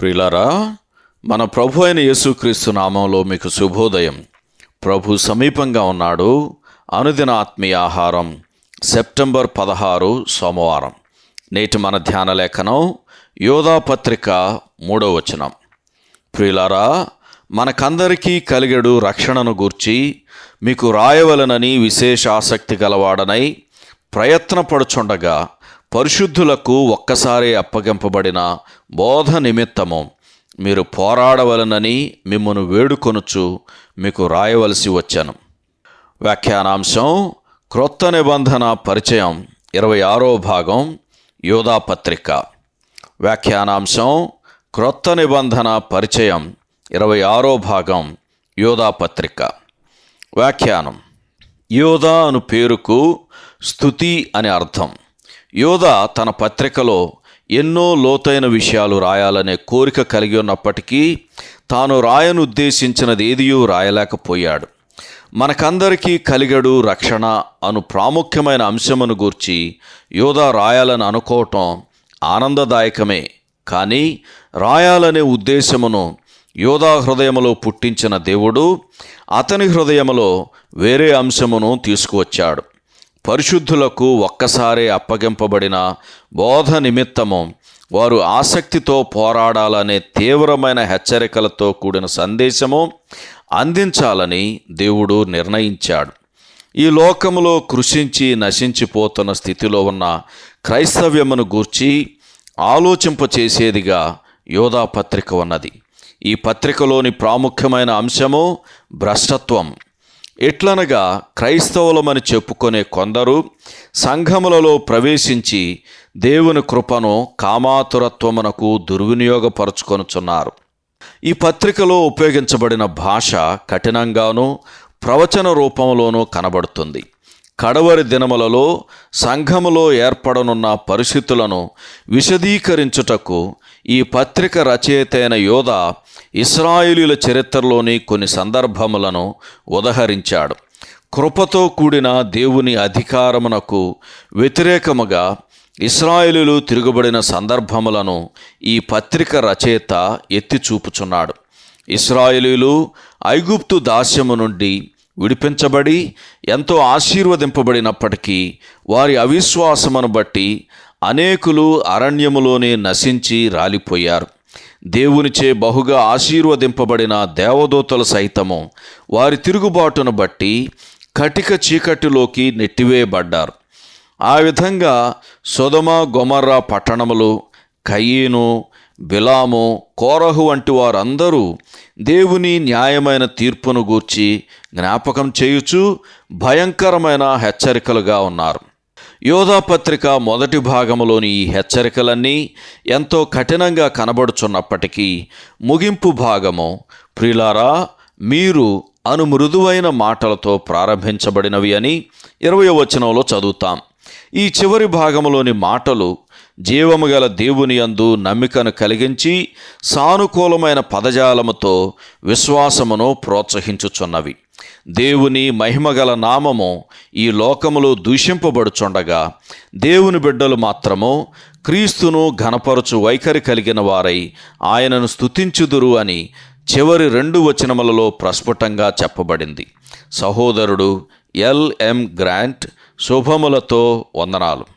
ప్రియులారా మన ప్రభు అయిన యేసుక్రీస్తు నామంలో మీకు శుభోదయం. ప్రభు సమీపంగా ఉన్నాడు. అనుదిన ఆత్మీయ ఆహారం సెప్టెంబర్ పదహారు సోమవారం. నేటి మన ధ్యాన లేఖనం యోధా పత్రిక మూడో వచనం. ప్రియులారా మనకందరికీ కలిగడు రక్షణను గూర్చి మీకు రాయవలనని విశేష ఆసక్తి గలవాడనై ప్రయత్నపడుచుండగా పరిశుద్ధులకు ఒక్కసారి అప్పగింపబడిన బోధ నిమిత్తము. మీరు పోరాడవలనని మిమ్మను వేడుకొనుచు మీకు రాయవలసి వచ్చాను. వ్యాఖ్యానాంశం క్రొత్త నిబంధన పరిచయం ఇరవై ఆరో భాగం యోధాపత్రిక వ్యాఖ్యానాంశం క్రొత్త నిబంధన పరిచయం ఇరవై ఆరో భాగం యోధాపత్రిక వ్యాఖ్యానం యోధా అను పేరుకు స్థుతి అని అర్థం. యోధ తన పత్రికలో ఎన్నో లోతైన విషయాలు రాయాలనే కోరిక కలిగి ఉన్నప్పటికీ తాను రాయనుద్దేశించినది ఏదియూ రాయలేకపోయాడు. మనకందరికీ కలిగడు రక్షణ అను ప్రాముఖ్యమైన అంశమును గూర్చి యోధా రాయాలని అనుకోవటం ఆనందదాయకమే. కానీ రాయాలనే ఉద్దేశమును యోధా హృదయములో పుట్టించిన దేవుడు అతని హృదయములో వేరే అంశమును తీసుకువచ్చాడు. పరిశుద్ధులకు ఒక్కసారే అప్పగింపబడిన బోధ నిమిత్తము వారు ఆసక్తితో పోరాడాలనే తీవ్రమైన హెచ్చరికలతో కూడిన సందేశము అందించాలని దేవుడు నిర్ణయించాడు. ఈ లోకములో కృషించి నశించిపోతున్న స్థితిలో ఉన్న క్రైస్తవ్యమును గూర్చి ఆలోచింపచేసేదిగా యోధా పత్రిక ఉన్నది. ఈ పత్రికలోని ప్రాముఖ్యమైన అంశము భ్రష్టత్వం. ఎట్లనగా క్రైస్తవులమని చెప్పుకునే కొందరు సంఘములలో ప్రవేశించి దేవుని కృపను కామాతురత్వమునకు దుర్వినియోగపరుచుకొనుచున్నారు. ఈ పత్రికలో ఉపయోగించబడిన భాష కఠినంగానూ ప్రవచన రూపంలోనూ కనబడుతుంది. కడవరి దినములలో సంఘములో ఏర్పడనున్న పరిస్థితులను విశదీకరించుటకు ఈ పత్రిక రచయితైన యోధ ఇస్రాయేలీల చరిత్రలోని కొన్ని సందర్భములను ఉదహరించాడు. కృపతో కూడిన దేవుని అధికారమునకు వ్యతిరేకముగా ఇస్రాయేలీలు తిరుగుబడిన సందర్భములను ఈ పత్రిక రచయిత ఎత్తి చూపుచున్నాడు ఇస్రాయేలీలు ఐగుప్తు దాస్యము నుండి విడిపించబడి ఎంతో ఆశీర్వదింపబడినప్పటికీ వారి అవిశ్వాసమును బట్టి అనేకులు అరణ్యములోనే నశించి రాలిపోయారు. దేవునిచే బహుగా ఆశీర్వదింపబడిన దేవదూతల సైతము వారి తిరుగుబాటును బట్టి కటిక చీకటిలోకి నెట్టివేయబడ్డారు. ఆ విధంగా సొదమ గొమర్రా పట్టణములు కయ్యను బిలాము కోరహు వంటి వారందరూ దేవుని న్యాయమైన తీర్పును గూర్చి జ్ఞాపకం చేయుచు భయంకరమైన హెచ్చరికలుగా ఉన్నారు. యోధా పత్రిక మొదటి భాగంలోని ఈ హెచ్చరికలన్నీ ఎంతో కఠినంగా కనబడుచున్నప్పటికీ ముగింపు భాగము ప్రిలారా మీరు అను మృదువైన మాటలతో ప్రారంభించబడినవి అని ఇరవై వచనంలో చదువుతాం. ఈ చివరి భాగంలోని మాటలు జీవము గల దేవుని యందు నమ్మికను కలిగించి సానుకూలమైన పదజాలముతో విశ్వాసమును ప్రోత్సహించుచున్నవి. దేవుని మహిమగల నామము ఈ లోకములో దూషింపబడుచుండగా దేవుని బిడ్డలు మాత్రము క్రీస్తును ఘనపరచు వైఖరి కలిగిన వారై ఆయనను స్తుతించుదురు అని చివరి రెండు వచనములలో ప్రస్ఫుటంగా చెప్పబడింది. సహోదరుడు ఎల్ఎం గ్రాంట్ శుభములతో వందనాలు.